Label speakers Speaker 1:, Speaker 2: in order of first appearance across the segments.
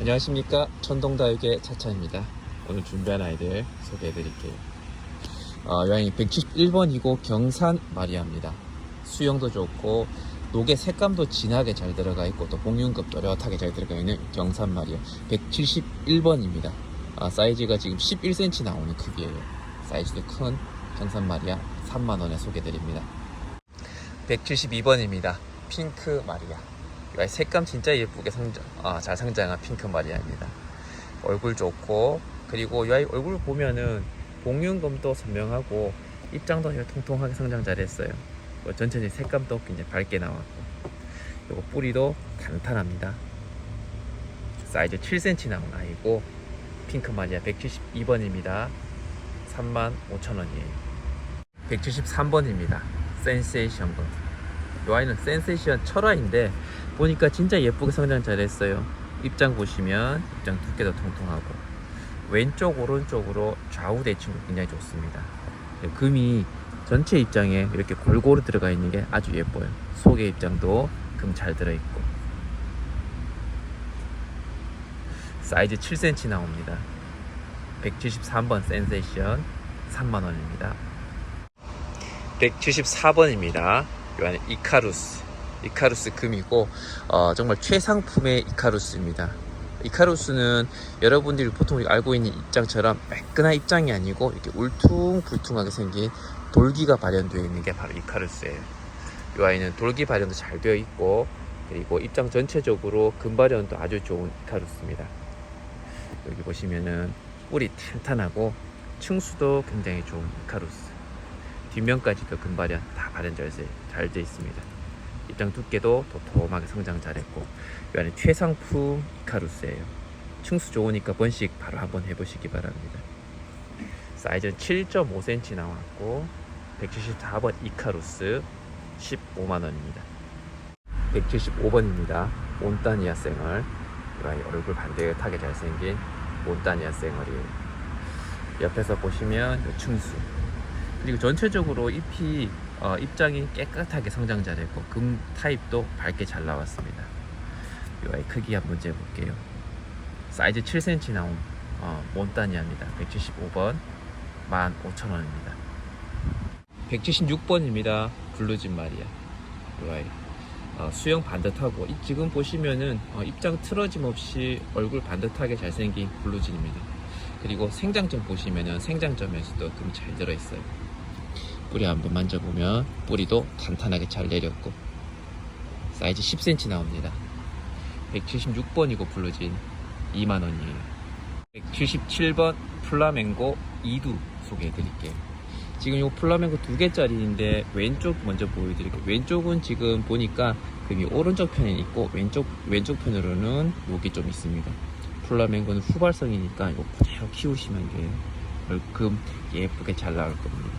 Speaker 1: 안녕하십니까. 천동다육의 차차입니다. 오늘 준비한 아이들 소개해 드릴게요. 어, 여행이 171번이고 경산 마리아입니다. 수영도 좋고 녹의 색감도 진하게 잘 들어가 있고 또 복륜급 또렷하게 잘 들어가 있는 경산 마리아. 171번입니다. 아, 사이즈가 지금 11cm 나오는 크기예요. 사이즈도 큰 경산 마리아 3만원에 소개해 드립니다. 172번입니다. 핑크 마리아. 이 색감 진짜 예쁘게 성장, 아, 잘 성장한 핑크 마리아입니다. 얼굴 좋고 그리고 이 아이 얼굴 보면은 복륜금도 선명하고 입장도 통통하게 성장 잘했어요. 뭐 전체적인 색감도 굉장히 밝게 나왔고 그리고 뿌리도 탄탄합니다. 사이즈 7cm 나온 아이고 핑크 마리아 172번입니다. 35,000원이에요. 173번입니다. 센세이션 번. 이 아이는 센세이션 철화인데 보니까 진짜 예쁘게 성장 잘했어요. 입장 보시면 입장 두께도 통통하고 왼쪽 오른쪽으로 좌우 대칭도 굉장히 좋습니다. 네, 금이 전체 입장에 이렇게 골고루 들어가 있는 게 아주 예뻐요. 속의 입장도 금 잘 들어있고 사이즈 7cm 나옵니다. 173번 센세이션 3만원입니다. 174번입니다. 요 안에 이카루스. 이카루스 금이고, 어, 정말 최상품의 이카루스입니다. 이카루스는 여러분들이 보통 알고 있는 입장처럼 매끈한 입장이 아니고 이렇게 울퉁불퉁하게 생긴 돌기가 발현되어 있는 게 바로 이카루스예요. 이 아이는 돌기 발현도 잘 되어 있고 그리고 입장 전체적으로 금발현도 아주 좋은 이카루스입니다. 여기 보시면은 뿌리 탄탄하고 층수도 굉장히 좋은 이카루스. 뒷면까지도 금발현 다 발현 잘돼 있습니다. 입장 두께도 도톰하게 성장 잘했고 이 안에 최상품 이카루스예요. 층수 좋으니까 번식 바로 한번 해보시기 바랍니다. 사이즈는 7.5cm 나왔고 174번 이카루스 15만 원입니다. 175번입니다. 몬타니아 생얼 이 얼굴 반듯하게 잘생긴 몬타니아 생얼이에요. 옆에서 보시면 이 층수 그리고 전체적으로 잎이 어, 입장이 깨끗하게 성장 잘했고 금 타입도 밝게 잘 나왔습니다. 이 아이 크기 한번 재볼게요. 사이즈 7cm 나온 어, 몬타니아입니다. 175번 15,000원입니다. 176번입니다. 블루진 마리아. 이 아이 어, 수영 반듯하고 이- 지금 보시면은 어, 입장 틀어짐 없이 얼굴 반듯하게 잘생긴 블루진입니다. 그리고 생장점 보시면은 생장점에서도 금잘 들어있어요. 뿌리 한번 만져보면 뿌리도 탄탄하게 잘 내렸고 사이즈 10cm 나옵니다. 176번이고 블루진 2만원이에요. 177번 플라멩고 2두 소개해 드릴게요. 지금 이 플라멩고 두 개짜리인데 왼쪽 먼저 보여드릴게요. 왼쪽은 지금 보니까 금이 오른쪽 편에 있고 왼쪽 왼쪽 편으로는 여기 좀 있습니다. 플라멩고는 후발성이니까 이거 그대로 키우시면 돼요. 금 예쁘게 잘 나올 겁니다.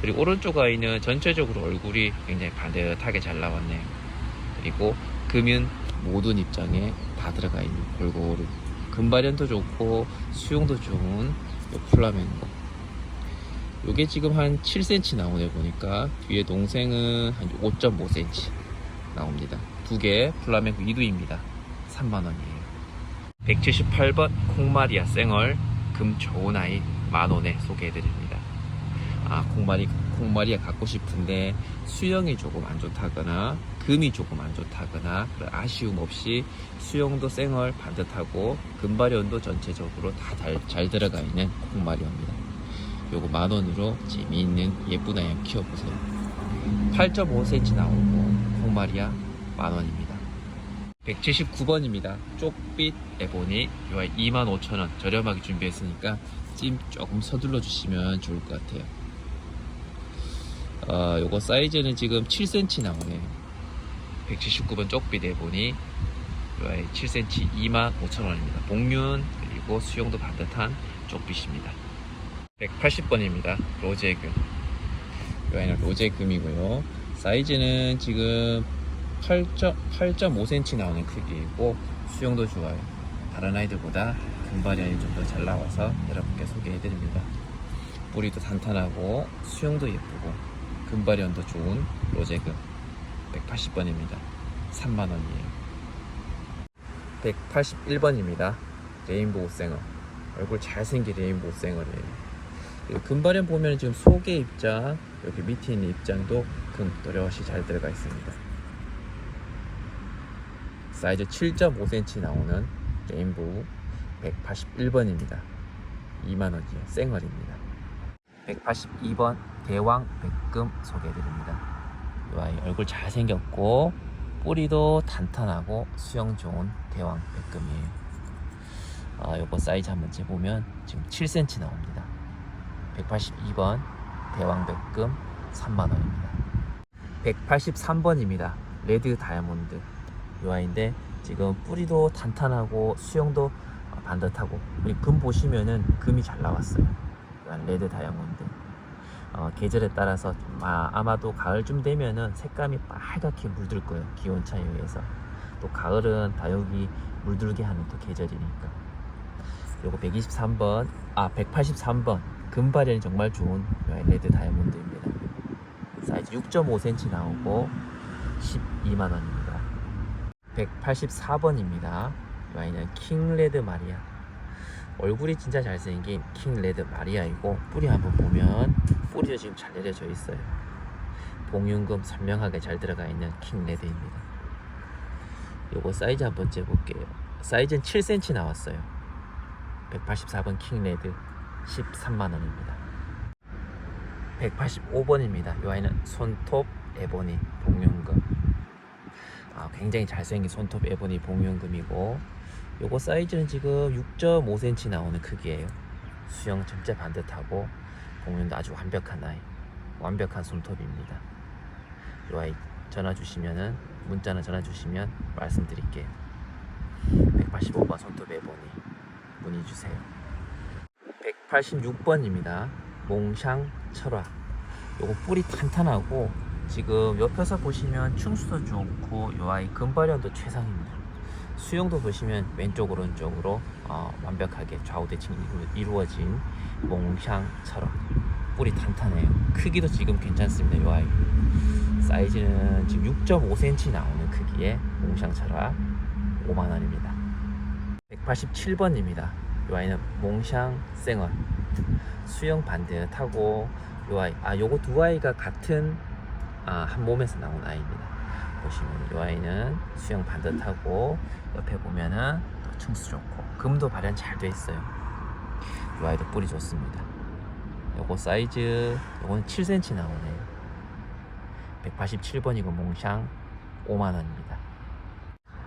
Speaker 1: 그리고 오른쪽 아이는 전체적으로 얼굴이 굉장히 반듯하게 잘 나왔네요. 그리고 금은 모든 입장에 다 들어가 있는 골고루 금발현도 좋고 수용도 좋은 요 플라멩고. 요게 지금 한 7cm 나오네 보니까 뒤에 동생은 한 5.5cm 나옵니다. 두 개 플라멩고 2두입니다. 3만원이에요. 178번 콩마리아 생얼 금 좋은 아이 만원에 소개해드립니다. 아, 콩마리, 콩마리가 갖고 싶은데 수영이 조금 안 좋다거나 금이 조금 안 좋다거나 아쉬움 없이 수영도 생얼 반듯하고 금발현도 전체적으로 다 잘 들어가 있는 콩마리입니다. 요거 만 원으로 재미있는 예쁜 한번 키워보세요. 8.5cm 나오고 콩마리아 만 원입니다. 179번입니다. 쪽빛 에보니 요 아이 25,000원 저렴하게 준비했으니까 찜 조금 서둘러 주시면 좋을 것 같아요. 어, 요거 사이즈는 지금 7cm 나오네요. 179번 쪽빛 에보니 요 아이 7cm 25,000원입니다. 복륜 그리고 수영도 반듯한 쪽빛입니다. 180번입니다. 로제금. 요 아이는 로제금이고요. 사이즈는 지금 8.5cm 나오는 크기이고 수영도 좋아요. 다른 아이들보다 금발현이 좀더 잘 나와서 여러분께 소개해드립니다. 뿌리도 탄탄하고 수영도 예쁘고 금발현도 좋은 로제금 180번입니다. 3만원이에요. 181번입니다. 레인보우 생어. 얼굴 잘생긴 레인보우 생어래요. 금발현 보면 지금 속의 입장, 여기 밑에 있는 입장도 금 또렷이 잘 들어가 있습니다. 사이즈 7.5cm 나오는 레인보우 181번입니다. 2만원이에요. 생얼입니다. 182번 대왕 백금 소개해드립니다. 이 아이 얼굴 잘생겼고 뿌리도 탄탄하고 수영 좋은 대왕 백금이에요. 아, 요거 사이즈 한번 재보면 지금 7cm 나옵니다. 182번 대왕 백금 3만원입니다. 183번입니다. 레드 다이아몬드 이 아이인데 지금 뿌리도 탄탄하고 수영도 반듯하고 우리 금 보시면은 금이 잘 나왔어요. 레드 다이아몬드. 어, 계절에 따라서 좀 아, 아마도 가을쯤 되면은 색감이 빨갛게 물들 거예요. 기온 차에 의해서. 또 가을은 다육이 물들게 하는 또 계절이니까. 요거 123번, 아 183번 금발현이 정말 좋은 레드 다이아몬드입니다. 사이즈 6.5cm 나오고 12만 원입니다. 184번입니다. 이 아이는 킹레드 마리아. 얼굴이 진짜 잘생긴 킹레드 마리아이고 뿌리 한번 보면 뿌리도 지금 잘 내려져 있어요. 봉윤금 선명하게 잘 들어가 있는 킹레드입니다. 요거 사이즈 한번 재볼게요. 사이즈는 7cm 나왔어요. 184번 킹레드 13만원입니다. 185번입니다. 이 아이는 손톱 에보니 봉윤금. 아, 굉장히 잘생긴 손톱 에보니 봉윤금이고 요거 사이즈는 지금 6.5cm 나오는 크기예요. 수영 전체 반듯하고 봉윤도 아주 완벽한 아이. 완벽한 손톱입니다. 요 아이 전화 주시면은 문자나 전화 주시면 말씀드릴게요. 185번 손톱 에보니 문의 주세요. 186번입니다. 몽샹 철화. 요거 뿌리 탄탄하고 지금 옆에서 보시면 충수도 좋고 요 아이 금발현도 최상입니다. 수영도 보시면 왼쪽 오른쪽으로 어, 완벽하게 좌우 대칭 이루, 어진 몽샹 철화. 뿌리 탄탄해요. 크기도 지금 괜찮습니다. 요 아이. 사이즈는 지금 6.5cm 나오는 크기의 몽샹 철화 5만 원입니다. 187번입니다. 요 아이는 몽샹 생얼 수영 반듯하고 요 아이 아 요거 두 아이가 같은 아, 한 몸에서 나온 아이입니다. 보시면 요 아이는 수영 반듯하고 옆에 보면은 또 층수 좋고 금도 발현 잘 돼 있어요. 요 아이도 뿌리 좋습니다. 요거 사이즈 요거는 7cm 나오네요. 187번이고 몽샹 5만 원입니다.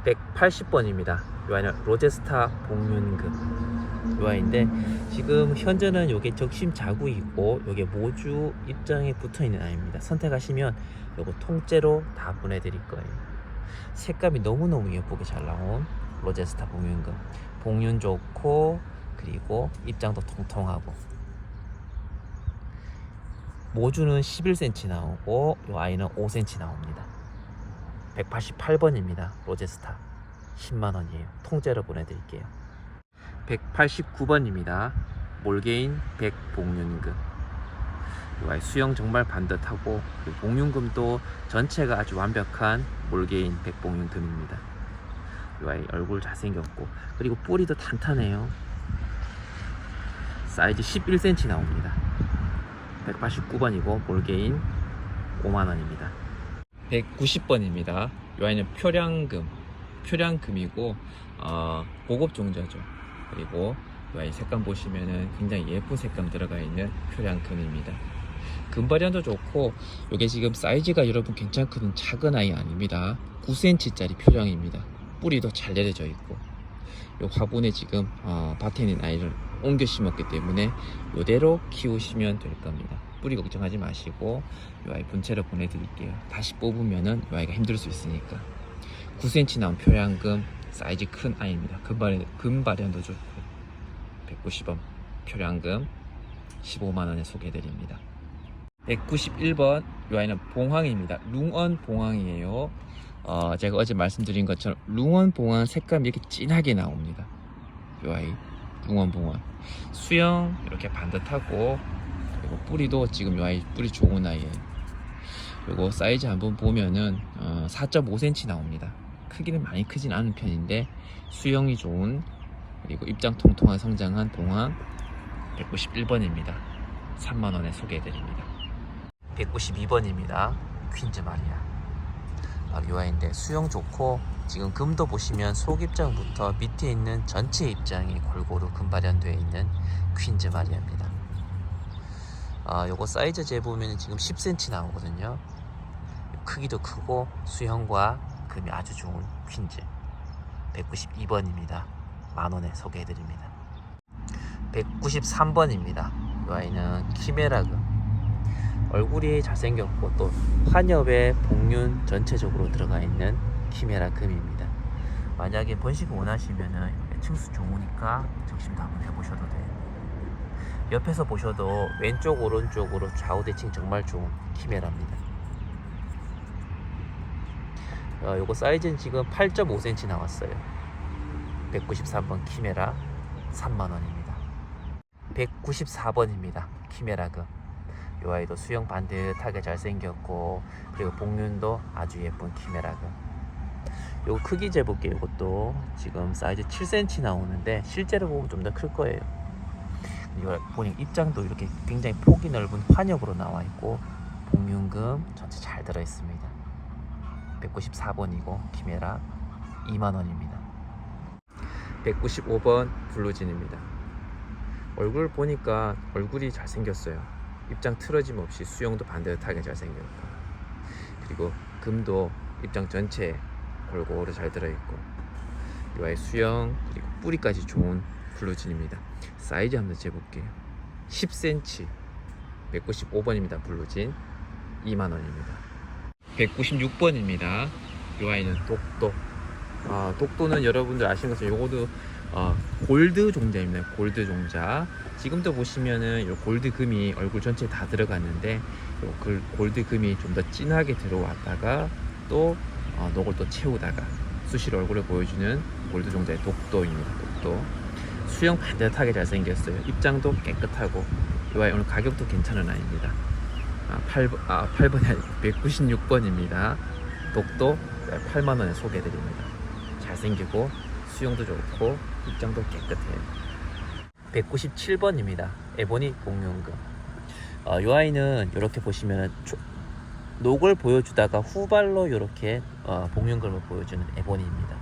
Speaker 1: 180번입니다. 요 아이는 로제스타 복륜금 요 아이인데 지금 현재는 요게 적심 자구이고 요게 모주 입장에 붙어 있는 아이입니다. 선택하시면 요거 통째로 다 보내드릴 거예요. 색감이 너무너무 예쁘게 잘 나온 로제스타 복륜금 복륜 좋고 그리고 입장도 통통하고 모주는 11cm 나오고 요 아이는 5cm 나옵니다. 188번입니다. 로제스타 10만원이에요. 통째로 보내드릴게요. 189번입니다. 몰개인 백봉윤금. 수영 정말 반듯하고 그 봉윤금도 전체가 아주 완벽한 몰개인 백봉윤금입니다. 얼굴 잘생겼고 그리고 뿌리도 탄탄해요. 사이즈 11cm 나옵니다. 189번이고 몰개인 5만원입니다. 190번입니다. 이 아이는 표량금, 표량금이고 어, 고급 종자죠. 그리고 이 아이 색감 보시면은 굉장히 예쁜 색감 들어가 있는 표량금입니다. 금발현도 좋고 이게 지금 사이즈가 여러분 괜찮거든 작은 아이 아닙니다. 9cm짜리 표량입니다. 뿌리도 잘 내려져 있고 요 화분에 지금 어, 밭에 있는 아이를 옮겨 심었기 때문에 이대로 키우시면 될 겁니다. 뿌리 걱정하지 마시고 이 아이 분체로 보내드릴게요. 다시 뽑으면은 이 아이가 힘들 수 있으니까 9cm 나온 표량금 사이즈 큰 아이입니다. 금발 금발현도 좋고 190원 표량금 15만 원에 소개해드립니다. 191번 이 아이는 봉황입니다. 룽언 봉황이에요. 어, 제가 어제 말씀드린 것처럼 룽언 봉황 색감이 이렇게 진하게 나옵니다. 요 아이 붕원붕원 수영 이렇게 반듯하고 그리고 뿌리도 지금 요 아이 뿌리 좋은 아이예요 그리고 사이즈 한번 보면은 어, 4.5cm 나옵니다 크기는 많이 크진 않은 편인데 수영이 좋은 그리고 입장 통통한 성장한 동안 191번입니다 3만원에 소개해드립니다 192번입니다 퀸즈 마리아 바로 요 아이인데 수영 좋고 지금 금도 보시면 속 입장부터 밑에 있는 전체 입장이 골고루 금발현되어 있는 퀸즈 마리아입니다. 아, 요거 사이즈 재보면 지금 10cm 나오거든요. 크기도 크고 수영과 금이 아주 좋은 퀸즈 192번입니다. 만원에 소개해드립니다. 193번입니다. 이 아이는 키메라금 얼굴이 잘생겼고 또 환엽에 복륜 전체적으로 들어가 있는 키메라 금입니다. 만약에 번식 원하시면은 층수 좋으니까 적심도 한번 해보셔도 돼요. 옆에서 보셔도 왼쪽 오른쪽으로 좌우 대칭 정말 좋은 키메라입니다. 어, 요거 사이즈는 지금 8.5cm 나왔어요. 193번 키메라 3만원입니다. 194번입니다. 키메라금. 요 아이도 수영 반듯하게 잘생겼고 그리고 복륜도 아주 예쁜 키메라금 요거 크기 재볼게요 이것도 지금 사이즈 7cm 나오는데 실제로 보면 좀 더 클 거예요 이거 보니 입장도 이렇게 굉장히 폭이 넓은 환엽으로 나와 있고 복륜금 전체 잘 들어 있습니다 194번이고 키메라 2만원입니다. 195번 블루진입니다. 얼굴 보니까 얼굴이 잘생겼어요. 입장 틀어짐 없이 수영도 반듯하게 잘생겼고 그리고 금도 입장 전체에 골고루 잘 들어있고 이와의 수영 그리고 뿌리까지 좋은 블루진입니다. 사이즈 한번 재볼게요. 10cm 195번입니다. 블루진. 2만원입니다 196번입니다 이 아이는 독도 아, 독도는 여러분들 아시는 것처럼 요거도 어, 골드 종자입니다. 골드 종자. 지금도 보시면은 요 골드 금이 얼굴 전체에 다 들어갔는데 요 그 골드 금이 좀 더 진하게 들어왔다가 또 어, 녹을 또 채우다가 수실 얼굴을 보여주는 골드 종자의 독도입니다. 독도. 수영 반듯하게 잘생겼어요. 입장도 깨끗하고 이 아이 오늘 가격도 괜찮은 아이입니다. 아, 8번, 아, 8번이 아니고 196번입니다. 독도 8만원에 소개해드립니다. 잘생기고 수영도 좋고 입장도 깨끗해요. 197번입니다. 에보니 복륜금. 어, 이 아이는 이렇게 보시면 녹을 보여주다가 후발로 이렇게 어, 복륜금을 보여주는 에보니입니다.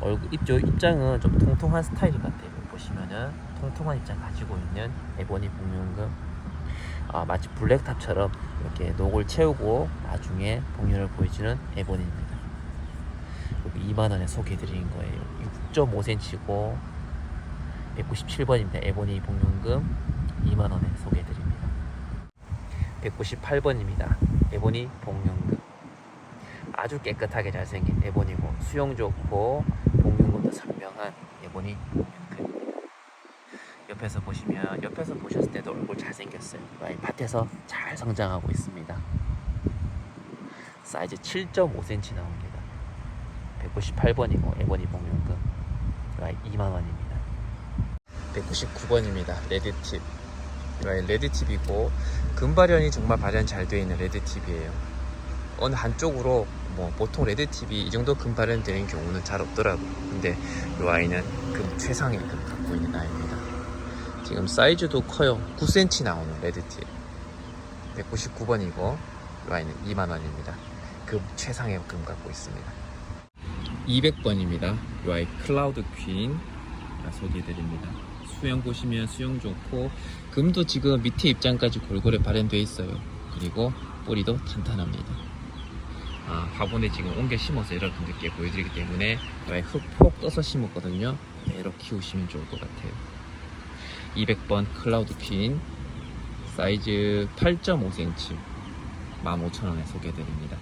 Speaker 1: 얼굴 입조 입장은 좀 통통한 스타일 같아요. 보시면은 통통한 입장 가지고 있는 에보니 복륜금. 아, 마치 블랙탑처럼 이렇게 녹을 채우고 나중에 복륜을 보여주는 에보니입니다. 2만원에 소개해드리는 거예요. 6.5cm고 197번입니다. 에보니 복륜금 2만원에 소개해드립니다. 198번입니다. 에보니 복륜금. 아주 깨끗하게 잘생긴 에보니고 수영 좋고 복륜금도 선명한 에보니 복륜금입니다 옆에서 보시면 옆에서 보셨을 때도 얼굴 잘생겼어요. 밭에서 잘 성장하고 있습니다. 사이즈 7.5cm 나옵니다. 198번이고 에버니 복륜금. 2만원입니다. 199번입니다. 레드팁. 레드팁이고 금발현이 정말 발현 잘 되어 있는 레드팁이에요. 어느 한쪽으로 뭐 보통 레드팁이 이 정도 금발현 되는 경우는 잘 없더라고요. 근데 이 아이는 금 최상의 금 갖고 있는 아이입니다 지금 사이즈도 커요 9cm 나오는 레드팁 199번 이고 이 아이는 2만원입니다 금 최상의 금 갖고 있습니다 200번입니다. 이 아이 클라우드 퀸 소개해드립니다. 수영 보시면 수영 좋고 금도 지금 밑에 입장까지 골고루 발현되어 있어요. 그리고 뿌리도 탄탄합니다. 아, 화분에 지금 옮겨 심어서 늦게 보여드리기 때문에 흙 폭 떠서 심었거든요. 네, 이렇게 키우시면 좋을 것 같아요. 200번 클라우드 퀸 사이즈 8.5cm 15,000원에 소개해드립니다.